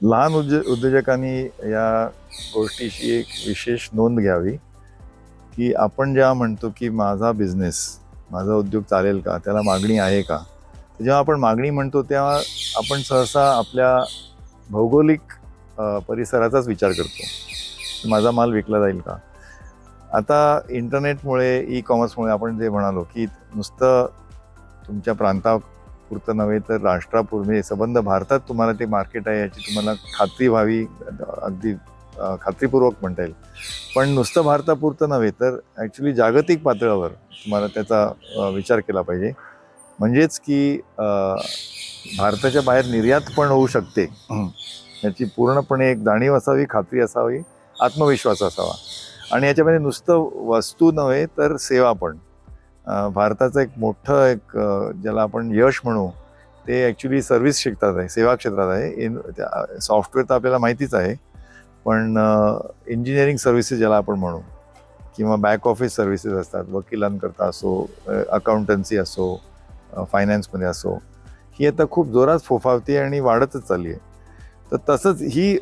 लहान उद्यो उद्योजकांनी या गोष्टीची एक विशेष नोंद घ्यावी की आपण जेव्हा म्हणतो की माझा बिझनेस माझा उद्योग चालेल का? त्याला मागणी आहे का? तर जेव्हा आपण मागणी म्हणतो तेव्हा आपण सहसा आपल्या भौगोलिक परिसराचाच विचार करतो. माझा माल विकला जाईल का? आता इंटरनेटमुळे ई कॉमर्समुळे आपण जे म्हणालो की नुसतं तुमच्या प्रांतापुरतं नव्हे तर राष्ट्रापूर म्हणजे संबंध भारतात तुम्हाला ते मार्केट आहे याची तुम्हाला खात्री व्हावी अगदी खात्रीपूर्वक म्हणता येईल. पण नुसतं भारतापुरतं नव्हे तर ॲक्च्युली जागतिक पातळीवर तुम्हाला त्याचा विचार केला पाहिजे. म्हणजेच की भारताच्या बाहेर निर्यात पण होऊ शकते. याची पूर्णपणे एक जाणीव असावी खात्री असावी आत्मविश्वास असावा. आणि याच्यामध्ये नुसतं वस्तू नव्हे तर सेवा पण. भारताचं एक मोठं एक ज्याला आपण यश म्हणू ते ॲक्च्युली सर्व्हिस क्षेत्रात आहे सेवा क्षेत्रात आहे. इन सॉफ्टवेअर तर आपल्याला माहितीच आहे पण इंजिनिअरिंग सर्व्हिसेस ज्याला आपण म्हणू किंवा बॅक ऑफिस सर्व्हिसेस असतात वकिलांकरता असो अकाउंटन्सी असो फायनान्समध्ये असो ही आता खूप जोरात फोफावते आणि वाढतच चालली आहे. तर तसंच ही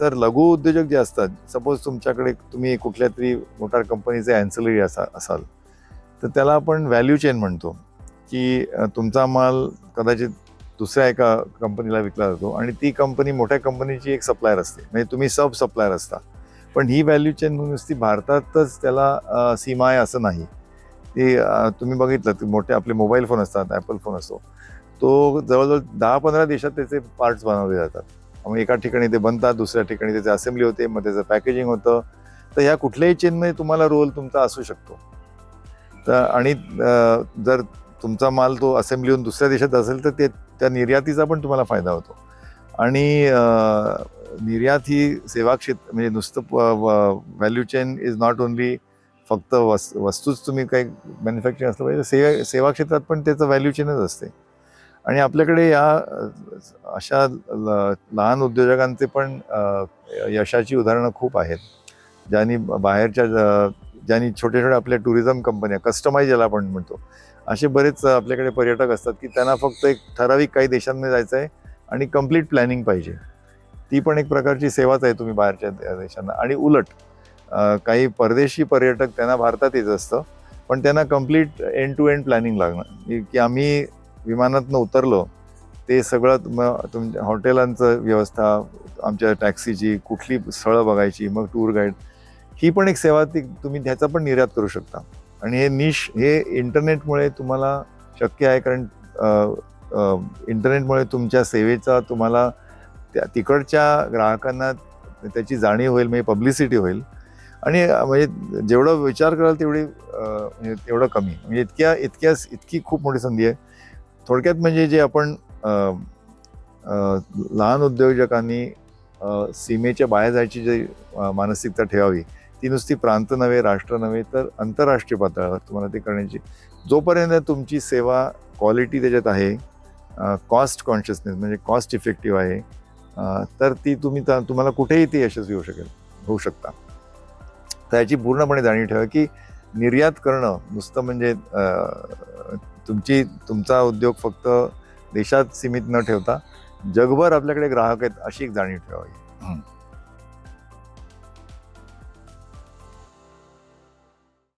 तर लघु उद्योजक जे असतात सपोज तुमच्याकडे तुम्ही कुठल्या तरी मोटार कंपनीचे अँसलरी असा असाल तर त्याला आपण व्हॅल्यू चेन म्हणतो की तुमचा माल कदाचित दुसऱ्या एका कंपनीला विकला जातो आणि ती कंपनी मोठ्या कंपनीची एक सप्लायर असते. म्हणजे तुम्ही सब सप्लायर असता. पण ही व्हॅल्यू चेन नुसती भारतातच त्याला सीमा आहे असं नाही. ती तुम्ही बघितलं की मोठे आपले मोबाईल फोन असतात ॲपल फोन असतो तो जवळजवळ दहा पंधरा देशात त्याचे पार्ट्स बनवले जातात. मग एका ठिकाणी ते बनतात दुसऱ्या ठिकाणी त्याचे असेंब्ली होते मग त्याचं पॅकेजिंग होतं. तर ह्या कुठल्याही चेनमध्ये तुम्हाला रोल तुमचा असू शकतो. तर आणि जर तुमचा माल तो असेंब्ली होऊन दुसऱ्या देशात असेल तर ते त्या निर्यातीचा पण तुम्हाला फायदा होतो. आणि निर्यात ही सेवा क्षेत्र म्हणजे नुसतं value chain is not only फक्त वस वस्तूच तुम्ही काही मॅन्युफॅक्चरिंग असलं पाहिजे सेवा सेवा क्षेत्रात पण त्याचं व्हॅल्यू चेनच असते. आणि आपल्याकडे या अशा ल- लहान उद्योजकांचे पण यशाची उदाहरणं खूप आहेत. ज्यांनी बाहेरच्या ज्यांनी छोटे छोटे आपल्या टुरिझम कंपन्या कस्टमाइज ज्याला आपण म्हणतो असे बरेच आपल्याकडे पर्यटक असतात की त्यांना फक्त एक ठराविक काही देशांमध्ये जायचं आहे आणि कंप्लीट प्लॅनिंग पाहिजे. ती पण एक प्रकारची सेवाच आहे तुम्ही बाहेरच्या देशांना. आणि उलट काही परदेशी पर्यटक त्यांना भारतात येत असतं पण त्यांना complete end to end planning लागणार की- की आम्ही विमानातनं उतरलो ते सगळं मग तुमच्या हॉटेलांचं व्यवस्था आमच्या टॅक्सीची कुठली स्थळं बघायची मग टूर गाईड ही पण एक सेवा ती तुम्ही ह्याचा पण निर्यात करू शकता. आणि हे निश हे इंटरनेटमुळे तुम्हाला शक्य आहे कारण इंटरनेटमुळे तुमच्या सेवेचा तुम्हाला त्या तिकडच्या ग्राहकांना त्याची जाणीव होईल म्हणजे पब्लिसिटी होईल. आणि म्हणजे जेवढं विचार कराल तेवढी म्हणजे तेवढं कमी. म्हणजे इतक्या इतक्या इतकी खूप मोठी संधी आहे. थोडक्यात म्हणजे जे आपण लहान उद्योजकांनी सीमेच्या बाहेर जायची जी मानसिकता ठेवावी ती नुसती प्रांत नव्हे राष्ट्र नव्हे तर आंतरराष्ट्रीय पातळीवर तुम्हाला ती करण्याची. जोपर्यंत तुमची सेवा क्वालिटी त्याच्यात आहे कॉस्ट कॉन्शियसनेस म्हणजे कॉस्ट इफेक्टिव्ह आहे तर ती तुम्ही तुम्हाला कुठेही ती यशस्वी होऊ शकेल होऊ शकता. तर याची पूर्णपणे जाणीव ठेवा की निर्यात करणं नुसतं म्हणजे तुमची तुमचा उद्योग फक्त देशात सीमित न ठेवता जगभर आपल्याकडे ग्राहक आहेत अशी एक जाणीव ठेवावी.